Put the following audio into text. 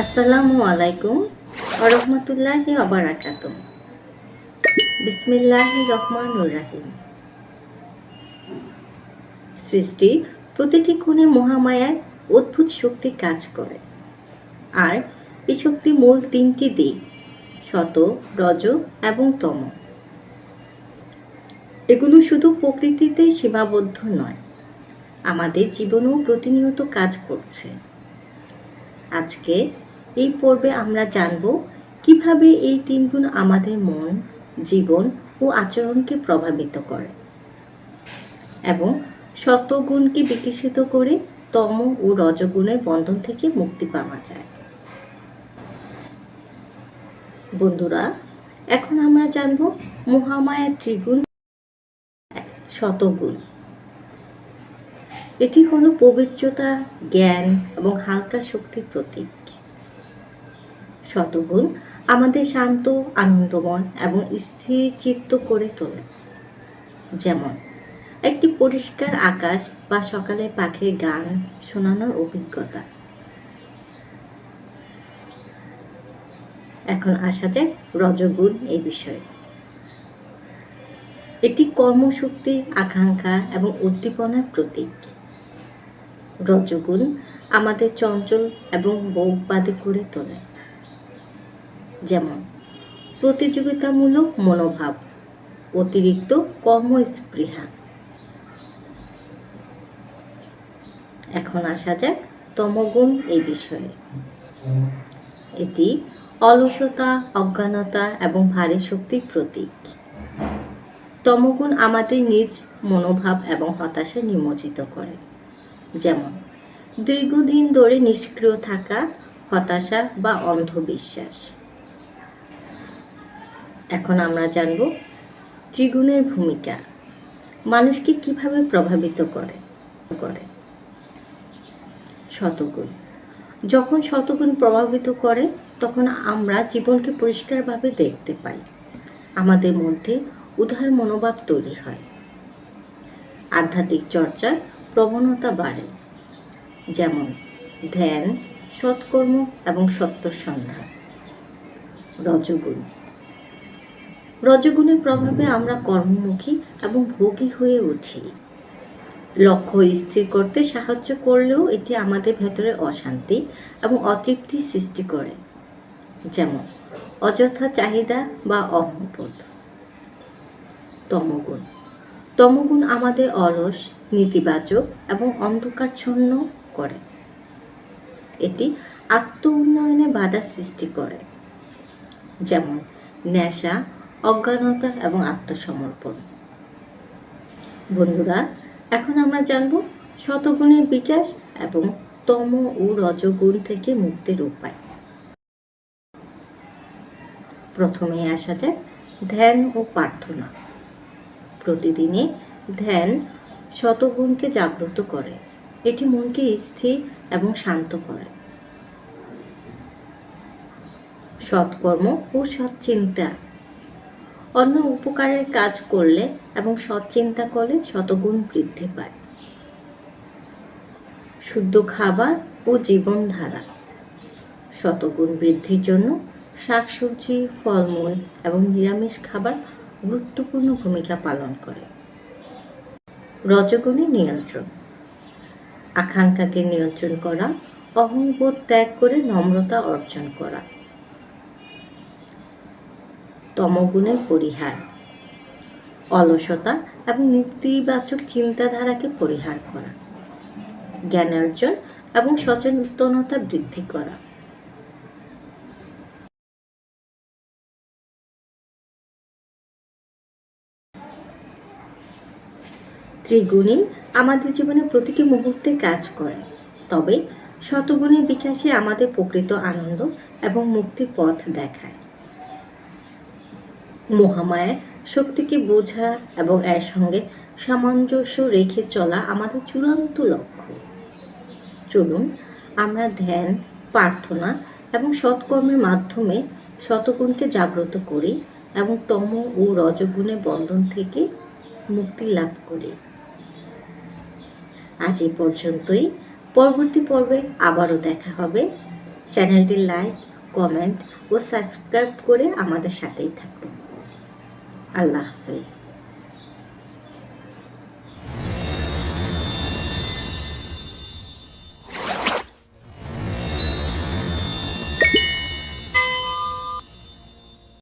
আসসালামু আলাইকুম রহমতুল্লাহি অবরাকাত বিসমিল্লাহ রহমানুর রাহিম। সৃষ্টির প্রতিটি কোণে মহামায়ার অদ্ভুত শক্তি কাজ করে। আর এই শক্তি মূল তিনটি দিক, শত, রজ এবং তম। এগুলো শুধু প্রকৃতিতেই সীমাবদ্ধ নয়, আমাদের জীবনেও প্রতিনিয়ত কাজ করছে। আজকে এই পর্বে আমরা জানব কীভাবে এই তিন গুণ আমাদের মন, জীবন ও আচরণকে প্রভাবিত করে এবং শতগুণকে বিকশিত করে তম ও রজগুণের বন্ধন থেকে মুক্তি পাওয়া যায়। বন্ধুরা, এখন আমরা জানব মহামায়ার ত্রিগুণ শতগুণ। এটি হলো পবিত্রতা, জ্ঞান এবং হালকা শক্তির প্রতীক। শতগুণ আমাদের শান্ত, আনন্দময় এবং স্থির চিত্ত করে তোলে। যেমন, একটি পরিষ্কার আকাশ বা সকালে পাখির গান শোনানোর অভিজ্ঞতা। এখন আসা যাক রজগুণ এই বিষয়ে। এটি কর্মশক্তি, আকাঙ্ক্ষা এবং উদ্দীপনার প্রতীক। রজগুণ আমাদের চঞ্চল এবং বৌবাদী করে তোলে। যেমন, প্রতিযোগিতামূলক মনোভাব, অতিরিক্ত কর্মস্পৃহা। এখন আসা যাক তমগুণ এই বিষয়ে। এটি অলসতা, অজ্ঞানতা এবং ভারী শক্তির প্রতীক। তমগুণ আমাদের নিজ মনোভাব এবং হতাশা নিমজ্জিত করে। যেমন, দীর্ঘদিন ধরে নিষ্ক্রিয় থাকা, হতাশা বা অন্ধবিশ্বাস। এখন আমরা জানব ত্রিগুণের ভূমিকা। মানুষকে কীভাবে প্রভাবিত করে? করে। শতগুণ। যখন শতগুণ প্রভাবিত করে, তখন আমরা জীবনকে পরিষ্কারভাবে দেখতে পাই। আমাদের মধ্যে উদার মনোভাব তৈরি হয়। আধ্যাত্মিক চর্চার প্রবণতা বাড়ে। যেমন ধ্যান, সৎকর্ম এবং সত্য সন্ধ্যা রজগুণ। রজগুণের প্রভাবে আমরা কর্মমুখী এবং ভোগী হয়ে উঠি। লক্ষ্য স্থির করতে সাহায্য করলেও এটি আমাদের ভেতরে অশান্তি এবং অতৃপ্তির সৃষ্টি করে। যেমন, অযথা চাহিদা বা অহংবোধ। তমগুণ। তমগুণ আমাদের অলস, নেতিবাচক এবং অন্ধকারচ্ছন্ন করে। এটি আত্ম উন্নয়নে বাধা সৃষ্টি করে। যেমন, নেশা অজ্ঞানতা এবং আত্মসমর্পণ। বন্ধুরা, এখন আমরা জানব শতগুণের বিকাশ এবং তম ও রজগুণ থেকে মুক্তির উপায়। প্রথমে আসা যাক ধ্যান ও প্রার্থনা। প্রতিদিনে ধ্যান শতগুণকে জাগ্রত করে। এটি মনকে স্থির এবং শান্ত করে। সৎকর্ম ও সৎ চিন্তা অন্য উপকারের কাজ করলে এবং সৎ চিন্তা করলে শতগুণ বৃদ্ধি পায়। শুদ্ধ খাবার ও জীবনধারা। শতগুণ বৃদ্ধির জন্য শাকসবজি, ফলমূল এবং নিরামিষ খাবার গুরুত্বপূর্ণ ভূমিকা পালন করে। রজগুণী নিয়ন্ত্রণ। আকাঙ্ক্ষাকে নিয়ন্ত্রণ করা, অহংবোধ ত্যাগ করে নম্রতা অর্জন করা। তমগুণের পরিহার। অলসতা এবং নেতিবাচক চিন্তাধারাকে পরিহার করা। জ্ঞান অর্জন এবং সচেতনতা বৃদ্ধি করা। ত্রিগুণী আমাদের জীবনে প্রতিটি মুহূর্তে কাজ করে, তবে শতগুণের বিকাশে আমাদের প্রকৃত আনন্দ এবং মুক্তির পথ দেখায়। মহামায়ার শক্তিকে বোঝা এবং এর সঙ্গে সামঞ্জস্য রেখে চলা আমাদের চূড়ান্ত লক্ষ্য। চলুন, আমরা ধ্যান, প্রার্থনা এবং সৎকর্মের মাধ্যমে শতগুণকে জাগ্রত করি এবং তম ও রজগুণের বন্ধন থেকে মুক্তি লাভ করি। আজ এ পর্যন্তই। পরবর্তী পর্বে আবারও দেখা হবে। চ্যানেলটি লাইক, কমেন্ট ও সাবস্ক্রাইব করে আমাদের সাথেই থাকুন। আল্লাহ হাফেজ